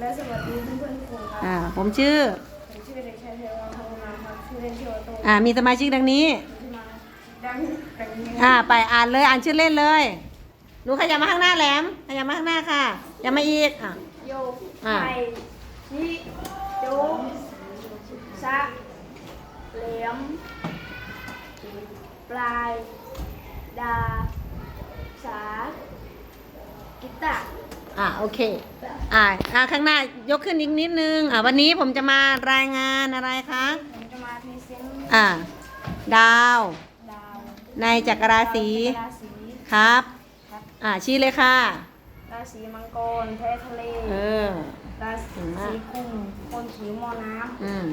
และสวัสดีเพื่อนๆทุกคนครับอ่าผมชื่อผมชื่อเด็กชายเทวาพัฒนาครับชื่อเล่นชื่อว่าโตอ่ามีสมาชิกดังนี้ ที่มาดังดังนี้อ่าไปอ่านเลยอ่านชื่อเล่นเลยหนูขยับมาข้างหน้าแหลมขยับมาข้างหน้าค่ะอยับมาอีกอะ โยอ่า ไทยนิโจซะเหลียมปลาย ดา สา กิตาร์ อ่าโอเค อ่าอ่าข้างหน้ายกขึ้นอีกนิดนึง อ่าวันนี้ผมจะมารายงานอะไรคะ ผมจะมาพรีเซนต์อ่า ดาว ดาวในจักรราศีราศีครับ ครับอ่าชี้เลยค่ะ ราศีมังกรแพทะเลเออ ราศีเก่งมากกุมคนขีวมอน้อืม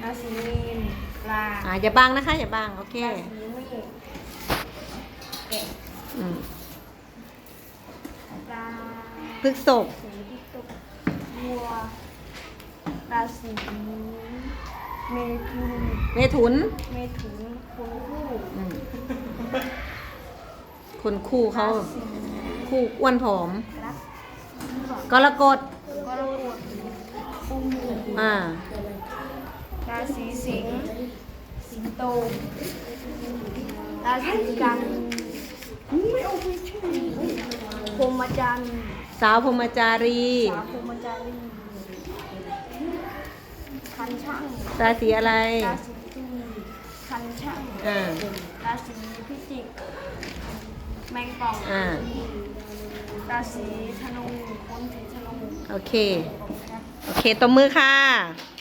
ำราศีมีนปลาอ่าอย่าบังนะคะ อย่าบังโอเค ราศีเมษแกะอืมปลา พฤกษกสีพิกตกวัวราศีเมถุนเมถุนเมถุนคนคู่อืมคนคู่เขาราศีคู่อ้วนผอมกรกฎกรกฎกรกฎกุมอ่า ราศีสิงห์สิงโตราศีกันพรหมจันทรย์ สาวพรหมจารี สาวพรหมจารีคันช่างราศีอะไรราศีตุลคันช่างอ่า ราศีพิจิก แมงป่องอ่า ราศีธนูคนสีธนูโอเค โอเคตบมือค่ะค